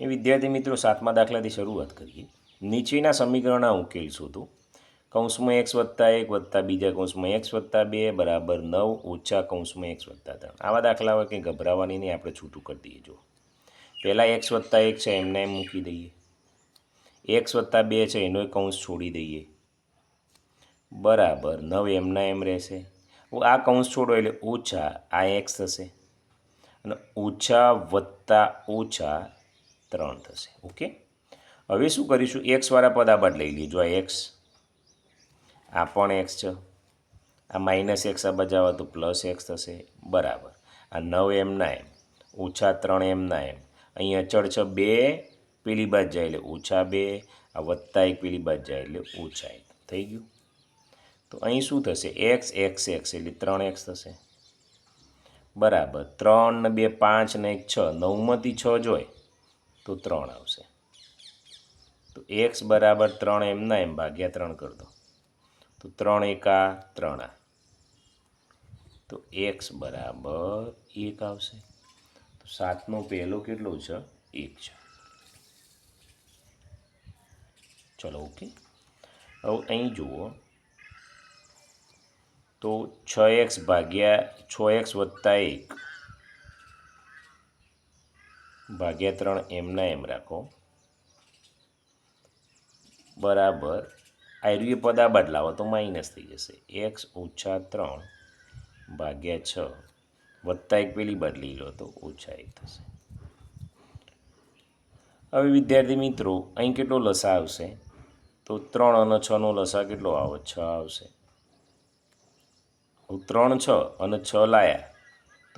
એ વિદ્યાર્થી મિત્રો, સાતમા દાખલાથી શરૂઆત કરીએ. નીચેના સમીકરણના ઉકેલ શોધો. કૌંસમાં એક્સ વત્તા એક વત્તા બીજા કૌંસમાં એક્સ વત્તા બે બરાબર નવ ઓછા કૌંસમાં એક્સ વત્તા ત્રણ. આવા દાખલા હોય કંઈ ગભરાવાની નહીં, આપણે છૂટું કરી દઈએ. જો પહેલાં એક્સ વત્તા એક છે, એમને એમ મૂકી દઈએ. એક્સ વત્તા બે છે, એનો કૌંસ છોડી દઈએ. બરાબર નવ એમના એમ રહેશે. આ કૌંસ છોડો એટલે ઓછા આ એક્સ થશે. અને ઓછા વત્તા ઓછા ત્રણ થશે. ઓકે? હવે શું કરીશું? એક્સવાળા પદ આ બાદ લઈ લઈએ જો આ એક્સ આ પણ એક્સ છે. આ માઇનસ એક્સ આ બજાવવા તો પ્લસ એક્સ થશે. બરાબર. આ નવ એમના એમ ઓછા ત્રણ એમના એમ અહીંયા અચળ છે બે, પેલી બાદ જાય એટલે ઓછા બે, આ વત્તા એક પેલી બાદ જાય એટલે ઓછા એક. થઈ ગયું? તો અહીં શું થશે? એક્સ એક્સ એક્સ એટલે ત્રણ એક્સ થશે. બરાબર. ત્રણ ને બે પાંચ ને એક છ. નવમાંથી છ જોઈએ તો ત્રણ આવશે. તો એક્સ બરાબર ત્રણ એમના એમ ભાગ્યા ત્રણ કરી તો ત્રણ એકા ત્રણ આ. તો એક્સ બરાબર એક આવશે. તો સાતનો પહેલો કેટલો છે? એક છે. ચલો, ઓકે. હવે અહીં જુઓ. તો છ એક્સ ભાગ્યા, છ એક્સ વત્તા એક. ભાગ્યા ત્રણ એમના એમ રાખો. બરાબર. આયરુએ પદ આ બદલાવો તો માઇનસ થઈ જશે. એક્સ ઓછા ત્રણ ભાગ્યા છ. વત્તા એક પેલી બદલી લો તો ઓછા એક થશે. હવે વિદ્યાર્થી મિત્રો, અહીં કેટલો લસા આવશે? તો ત્રણ અને છનો લસા કેટલો આવે? છ આવશે. ત્રણ છ અને છ લાયા.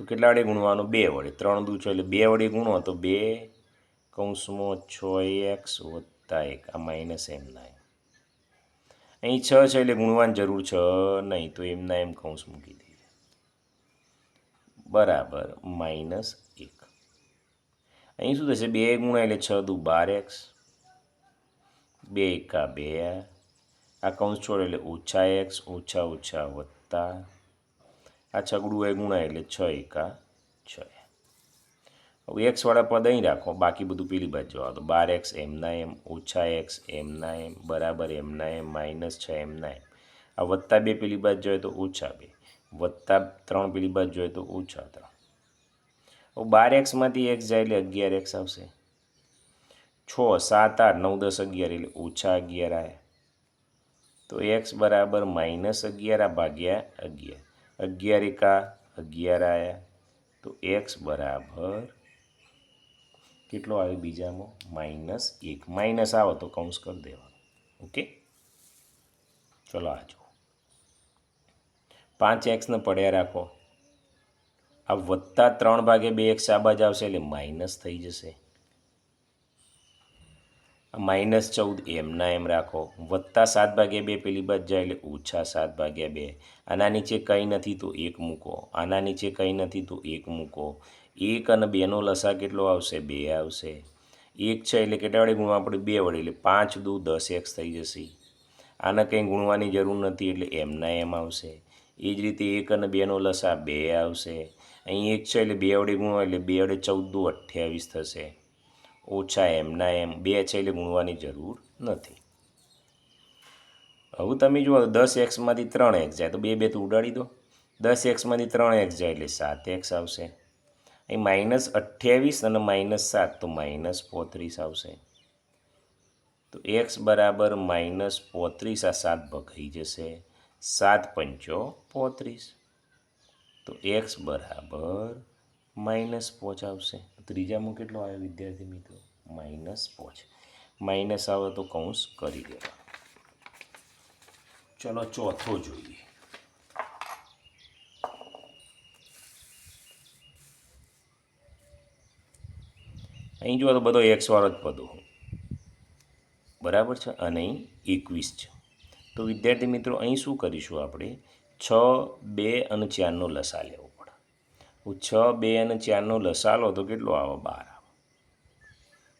તો કેટલા વડે ગુણવાનું? બે વડે. ત્રણ દુ છ એટલે બે વડે ગુણો તો બે કૌંસમાં છ એક્સ વત્તા એક. આ માઇનસ એમના એમ. અહીં છ છે એટલે ગુણવાની જરૂર છે નહીં તો એમના એમ કૌંસ મૂકી દઈએ બરાબર. માઇનસ એક. અહીં શું થશે? બે ગુણ્યા એટલે છ દુ બાર એક્સ. બે એકા બે આ કૌંસ છોડ એટલે ઓછા એક્સ, ઓછા ઓછા વત્તા આ છગડું એ ગુણાય એટલે છ એકા છ. હવે એક્સવાળા પદ અહીં રાખો, બાકી બધું પેલી બાજુ જવા તો બાર એક્સ એમના એમ ઓછા એક્સ એમના એમ બરાબર એમના એમ માઇનસ છ એમના એમ આ વત્તા બે પેલી બાજુ જોઈએ તો ઓછા બે. વત્તા ત્રણ પેલી બાજુ જોઈએ તો ઓછા ત્રણ. હવે બાર એક્સમાંથી એક્સ જાય એટલે અગિયાર એક્સ આવશે. છ, સાત, આઠ, નવ, દસ, અગિયાર એટલે ઓછા અગિયાર આવ્યા તો એક્સ બરાબર માઇનસ અગિયાર આ ભાગ્યા અગિયાર. અગિયાર એકા અગિયાર આવ્યા તો એક્સ બરાબર કેટલો આવ્યો બીજામાં? માઇનસ એક. માઇનસ આવે તો કૌંસ કરી દેવાનો. ઓકે? ચલો આ જુઓ. પાંચ એક્સને પડ્યા રાખો. આ વત્તા ત્રણ ભાગે બે એક્સ આ બાજુ આવશે એટલે માઇનસ થઈ જશે. માઇનસ ચૌદ એમના એમ રાખો. વત્તા સાત ભાગ્યા બે પેલી બાદ જાય એટલે ઓછા સાત ભાગ્યા બે. આના નીચે કંઈ નથી તો એક મૂકો. આના નીચે કંઈ નથી તો એક મૂકો. એક અને બેનો લસા કેટલો આવશે? બે આવશે. એક છે એટલે કેટલા વડે ગુણવા આપણે બે વડે. એટલે પાંચ દુ દસ એક્સ થઈ જશે. આને કંઈ ગુણવાની જરૂર નથી એટલે એમના એમ આવશે. એ જ રીતે એક અને બેનો લસા બે આવશે. અહીં એક છે એટલે બે વડે ગુણવા એટલે બે વડે ચૌદ દુ અઠ્યાવીસ થશે. ઓછા એમના એમ, બે છે એટલે ગુણવાની જરૂર નથી. હવે તમે જુઓ, દસ એક્સમાંથી ત્રણ એક્સ જાય, તો બે બે તો ઉડાડી દો. દસ એક્સમાંથી ત્રણ એક્સ જાય એટલે સાત એક્સ આવશે. અહીં માઇનસ અઠ્યાવીસ અને માઇનસ સાત, તો માઇનસ પોત્રીસ આવશે. તો એક્સ બરાબર માઇનસ પોત્રીસ, આ સાત ભગાઈ જશે. સાત પંચો પોત્રીસ. તો એક્સ બરાબર માઇનસ પોચ આવશે. ત્રીજામાં કેટલો આવ્યો? વિદ્યાર્થી મિત્રો, માઇનસ પોચ. માઇનસ આવે તો કૌંસ કરી દેવા. ચલો ચોથો જોઈએ. અહીં જુઓ તો બધો એક્સ વાળો જ પદો બરાબર છે? અને અહીં એકવીસ છે. તો વિદ્યાર્થી મિત્રો, અહીં શું કરીશું આપણે? છ, બે અને ચારનો લસા લેવો. છ, બે અને ચારનો લસા લો તો કેટલો આવે? બાર આવે.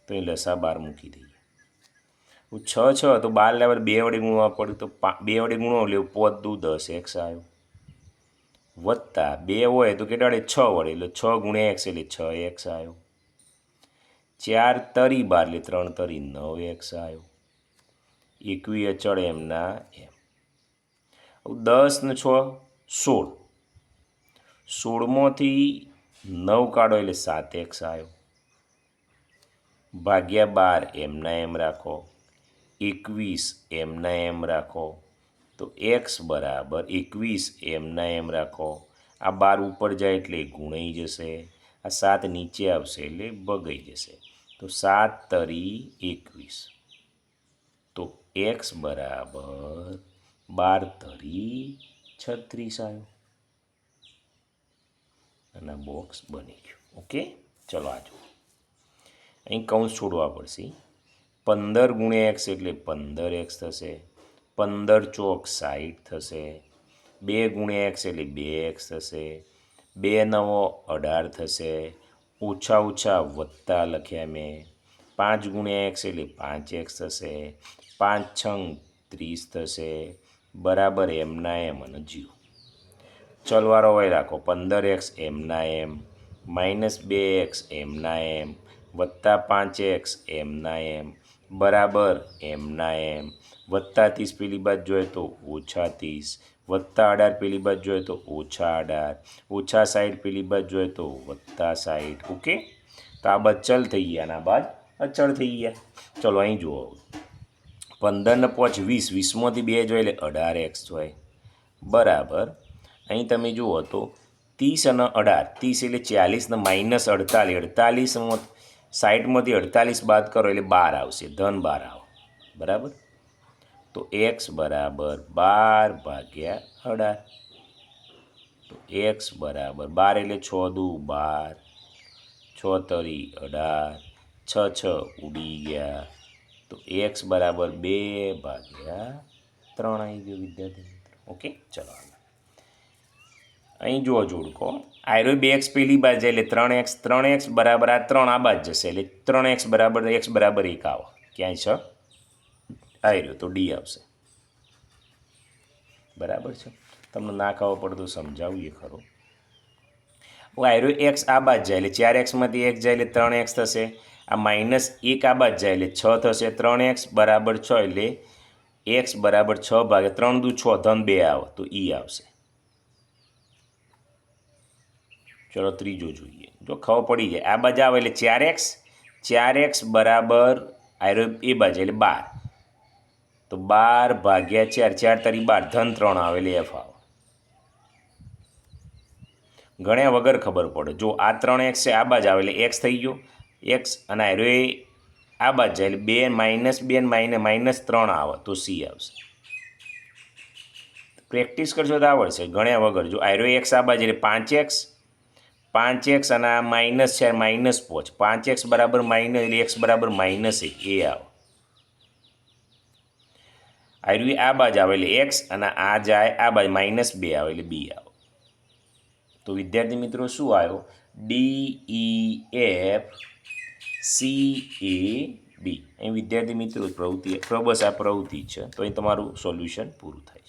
તો એ લસા બાર મૂકી દઈએ. હું છ છ, તો બાર લેવલ બે વડે ગુણવા પડ્યું તો બે વડે ગુણો એટલે પોત દુ દસ એક્સ આવ્યો. વત્તા બે હોય તો કેટલા વડે છ વડે એટલે છ ગુણ્યા એક્સ એટલે છ એક્સ આવ્યો. ચાર તરી બાર એટલે ત્રણ તરી નવ એક્સ આવ્યો. એકવી અચળ એમના એમ. દસ ને છ સોળ. સોળમાંથી નવ કાઢો એટલે સાત એક્સ આવ્યો. ભાગ્યા બાર એમના એમ રાખો. એકવીસ એમના એમ રાખો. તો એક્સ બરાબર એકવીસ એમના એમ રાખો. આ બાર ઉપર જાય એટલે ગુણાઈ જશે. આ સાત નીચે આવશે એટલે ભગાઈ જશે. તો સાત તરી એકવીસ. તો એક્સ બરાબર બાર તરી છત્રીસ આવ્યો. અને બોક્સ બની ગયું. ઓકે ચલો આ જુઓ. અહીં કૌંસ છોડવા પડશે. પંદર ગુણ્યા એક્સ એટલે પંદર એક્સ થશે. પંદર ચોક સાઠ થશે. બે ગુણ્યા એક્સ એટલે બે એક્સ થશે. બે નવો અઢાર થશે. ઓછા ઓછા વત્તા લખ્યા મેં. પાંચ ગુણ્યા એક્સ એટલે પાંચ એક્સ થશે. પાંચ છંગ ત્રીસ થશે. બરાબર એમના એમ અને જીરો. ચલવાળો હોય રાખો. પંદર એક્સ એમના એમ, માઇનસ બે એક્સ એમના એમ, વત્તા પાંચ એક્સ એમના એમ, બરાબર એમના એમ, વત્તા ત્રીસ પેલી બાદ જોઈએ તો ઓછા ત્રીસ, વત્તા અઢાર પેલી બાદ જોઈએ તો ઓછા અઢાર, ઓછા સાઠ પેલી બાદ જોઈએ તો વત્તા સાઠ ઓકે? તો આ બાદ ચલ થઈ ગયા અને બાદ અચળ થઈ ગયા. ચલો અહીં જુઓ. પંદરને પાંચ વીસ, વીસમાંથી બે જોઈએ એટલે અઢાર એક્સ જોઈએ બરાબર. અહીં તમે જુઓ તો ત્રીસ અને અઢાર, ત્રીસ એટલે ચાલીસને માઇનસ અડતાલીસ અડતાલીસમાં સાઠમાંથી અડતાલીસ બાદ કરો એટલે બાર આવશે, ધન બાર આવો, બરાબર? તો એક્સ બરાબર બાર ભાગ્યા અઢાર. તો એક્સ બરાબર બાર એટલે છ દુ બાર, છ તરી અઢાર, છ છ ઉડી ગયા. તો એક્સ બરાબર બે ભાગ્યા ત્રણ આવી ગયો વિદ્યાર્થી ઓકે, ચલો અહીં જુઓ જોડકો. આયરો બે એક્સ પેલી બાજુ એટલે ત્રણ એક્સ ત્રણ એક્સ બરાબર આ ત્રણ આ બાજ જશે એટલે ત્રણ એક્સ બરાબર એક્સ બરાબર એક આવો. ક્યાંય છ? આયરો તો ડી આવશે. બરાબર છે? તમને ના ખાવો પડતું સમજાવીએ ખરો. આયરો એક્સ આ બાજ જાય એટલે ચાર એક્સમાંથી એક જાય એટલે ત્રણ એક્સ થશે. આ માઇનસ એક આ બાજ જાય એટલે છ થશે. ત્રણ એક્સ બરાબર છ એટલે એક્સ બરાબર છ ભાગે ત્રણ દુ છ, ધન બે આવે તો ઈ આવશે. ચલો ત્રીજો જોઈએ. જો ખબર પડી જાય આ બાજુ આવે એટલે ચાર એક્સ ચાર એક્સ બરાબર આયરો એ બાજુ એટલે બાર. તો બાર ભાગ્યા ચાર ચાર તારી બાર, ધન ત્રણ આવે એટલે એફ આવે. ગણ્યા વગર ખબર પડે. જો આ ત્રણ એક્સ છે, આ બાજુ આવે એટલે એક્સ થઈ ગયો. એક્સ અને આયરો એ આ બાજુ જાય એટલે બે માઇનસ, બે માઈને માઇનસ ત્રણ આવે તો સી આવશે. પ્રેક્ટિસ કરશો તો આવડશે ગણ્યા વગર. જો આયરો એક્સ આ બાજુ એટલે પાંચ એક્સ પાંચ એક્સ અને આ માઇનસ છે માઇનસ પોચ. પાંચ એક્સ બરાબર માઇનસ એટલે એક્સ બરાબર માઇનસ એક. એ આવે. આયરું આ બાજુ આવે એટલે એક્સ અને આ જાય, આ બાજુ માઇનસ બે આવે એટલે બી આવે. તો વિદ્યાર્થી મિત્રો શું આવ્યો? D E F C A B. અહીં વિદ્યાર્થી મિત્રો પ્રવૃત્તિ બસ આ પ્રવૃત્તિ છે. તો અહીં તમારું સોલ્યુશન પૂરું થાય.